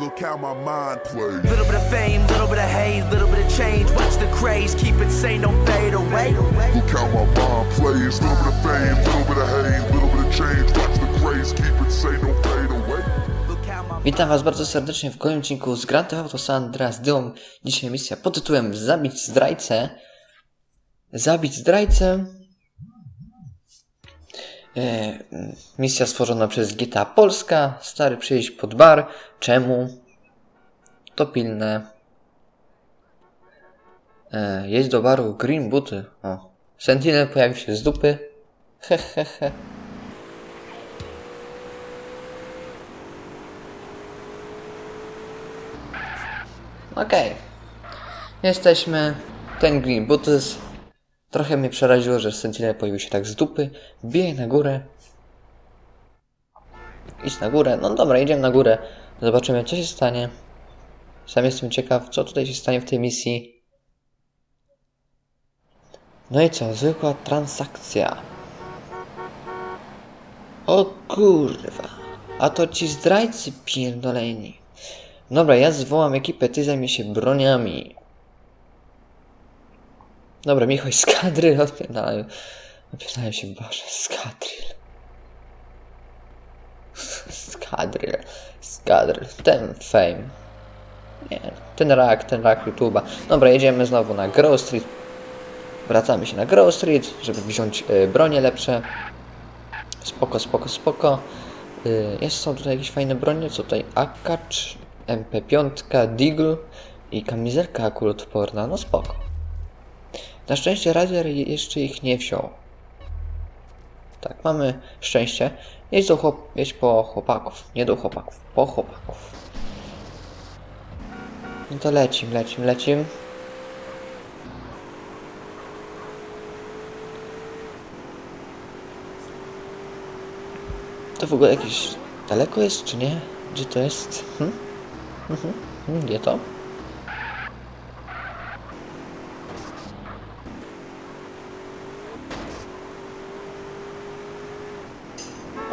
Look how my mind plays. Little bit of fame, little bit of hate, little bit of change. Watch the craze, keep it sane, don't fade away. Look how my mind plays. Little bit of fame, little bit of hate, little bit of change. Watch the craze, keep it sane, don't fade away. Look how my Witam Was bardzo serdecznie w kolejnym odcinku z Grand Theft Auto San Andreas Dym. Dzisiaj misja pod tytułem Zabić zdrajcę. Zabić zdrajcę. E, misja stworzona przez GTA Polska. Stary przyjść pod bar. Czemu? To pilne. E, jedź do baru Green Booty. O. Sentinel pojawił się z dupy. Hehehe. Okej. Jesteśmy. Ten Green Boots. Trochę mnie przeraziło, że Sentinel pojawił się tak z dupy. Bije na górę. Idź na górę. No dobra, idziemy na górę. Zobaczymy, co się stanie. Sam jestem ciekaw, co tutaj się stanie w tej misji. No i co? Zwykła transakcja. O kurwa. A to ci zdrajcy pierdoleni. Dobra, ja zwołam ekipę, ty zajmie się broniami. Dobra, Michał skadryl odpierdalają. Odpierdalają się w barze. Skadryl. Skadryl. Skadryl. Ten fame. Nie, ten rak, ten rak YouTube'a. Dobra, jedziemy znowu na Grove Street. Wracamy się na Grove Street, żeby wziąć y, bronie lepsze. Spoko, spoko, spoko. Y, jest, są tutaj jakieś fajne bronie, co tutaj Akacz, MP5, Deagle i kamizelka kulotworna, no spoko. Na szczęście Rider jeszcze ich nie wziął. Tak, mamy szczęście. Jedź, do chłop po chłopaków, nie do chłopaków, po chłopaków. No to lecim, lecim, lecim. To w ogóle jakieś daleko jest, czy nie? Gdzie to jest? Hmm, Gdzie to?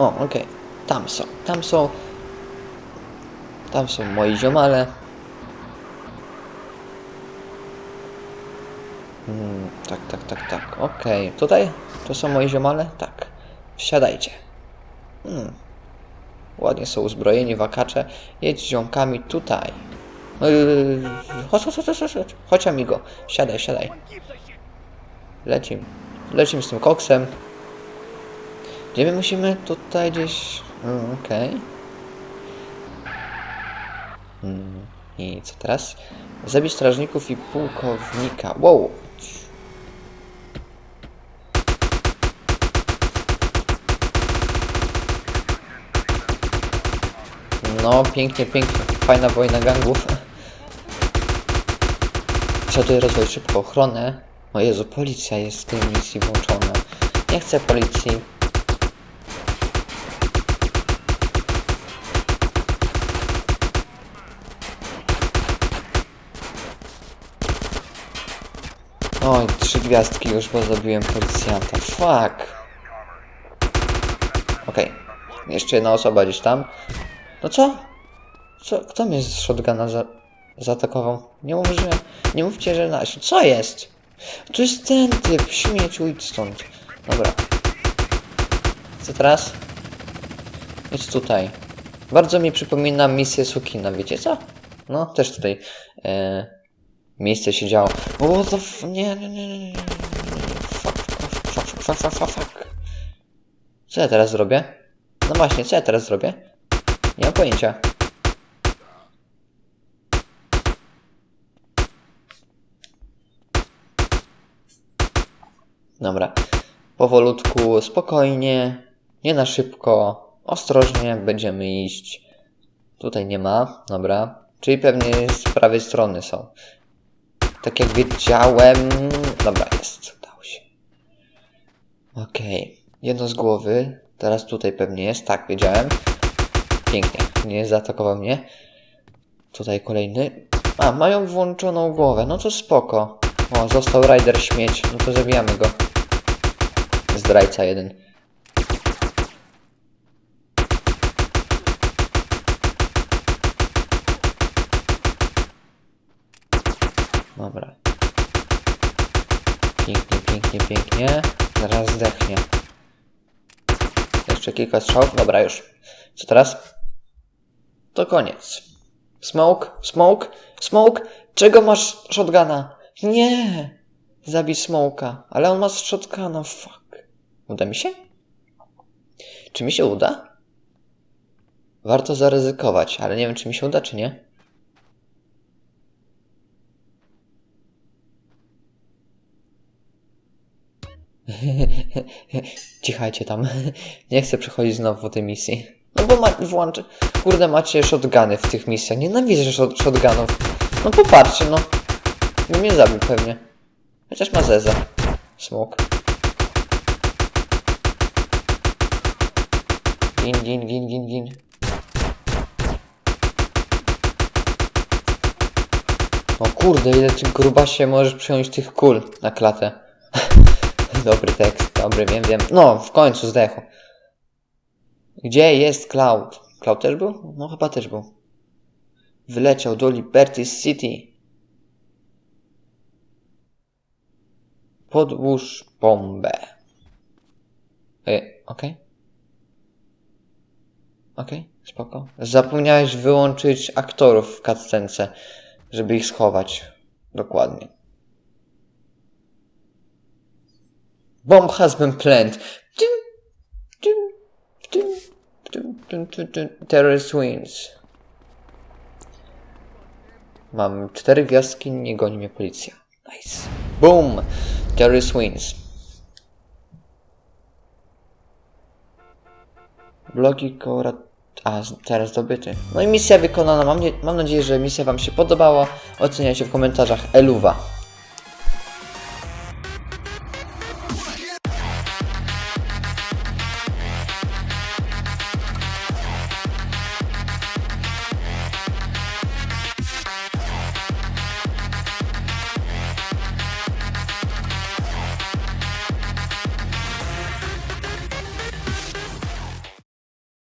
O, okej. Tam są, tam są. Tam są moi ziomale. Hmm, tak, tak, tak, tak. Okej. Tutaj? To są moi ziomale? Tak. Wsiadajcie. Hmm. Ładnie są uzbrojeni wakacze. Jedź z ziomkami tutaj. Yy, chodź, chodź, chodź, chodź, chodź. Chodź amigo. Siadaj, siadaj. Lecim. Lecim z tym koksem. Gdzie my musimy? Tutaj gdzieś... Okej. Mm, I co teraz? Zabić strażników i pułkownika. Wow! No, pięknie, pięknie. Fajna wojna gangów. Trzeba tutaj rozwoić szybko ochronę. O Jezu, policja jest w tej misji włączona. Nie chcę policji. Oj, trzy gwiazdki już, bo zabiłem policjanta. Fuck. Okej. Jeszcze jedna osoba gdzieś tam. No co? Co? Kto mnie z shotguna za zaatakował? Nie mów, że... Nie mówcie, że nasi. Co jest? To jest ten typ. Śmieciu, idź stąd. Dobra. Co teraz? Idź tutaj. Bardzo mi przypomina misję Sukina, wiecie co? No, też tutaj e, miejsce się działo. O, the f... Nie, nie, nie, nie, nie, fuck, fuck, fuck, fuck. Co ja teraz zrobię? No właśnie, co ja teraz zrobię? Nie mam pojęcia. Dobra. Powolutku, spokojnie, nie na szybko, ostrożnie będziemy iść. Tutaj nie ma, dobra. Czyli pewnie z prawej strony są. Tak jak wiedziałem. Dobra, jest, udało się. Okej, jedno z głowy. Teraz tutaj pewnie jest, tak, wiedziałem. Pięknie, nie zaatakował mnie. Tutaj kolejny. A, mają włączoną głowę, no to spoko. O, został Rider śmieć, no to zabijamy go. Zdrajca jeden. Dobra. Pięknie, pięknie, pięknie. Zaraz zdechnie. Jeszcze kilka strzałów. Dobra, już. Co teraz? To koniec. Smoke, smoke, smoke. Czego masz shotguna? Nie! Zabij smoka. Ale on ma shotguna, fuck. Uda mi się? Czy mi się uda? Warto zaryzykować, ale nie wiem, czy mi się uda, czy nie. Cichajcie tam. Nie chcę przechodzić znowu tej misji. No bo ma, włączy... Kurde, macie shotguny w tych misjach. Nienawidzę shot, shotgunów. No popatrzcie, no. By mnie zabił pewnie. Chociaż ma zeza. Smok. Gin, gin, gin, gin, gin. O kurde, ile ty grubasie możesz przyjąć tych kul na klatę. Dobry tekst, dobry, wiem, wiem. No, w końcu zdechł. Gdzie jest Cloud? Cloud też był? No chyba też był. Wyleciał do Liberty City. Podłóż bombę. Ej, okej. Okej, spoko. Zapomniałeś wyłączyć aktorów w cutscence, żeby ich schować. Dokładnie. Bomb has been dum. Terrorist wins. Mam cztery gwiazdki, nie goni mnie policja. Nice. Boom! Terrorist wins. Blogi Kora... A, teraz zdobyty. No i misja wykonana. Mam, nie... Mam nadzieję, że misja wam się podobała. Oceniajcie w komentarzach Eluwa.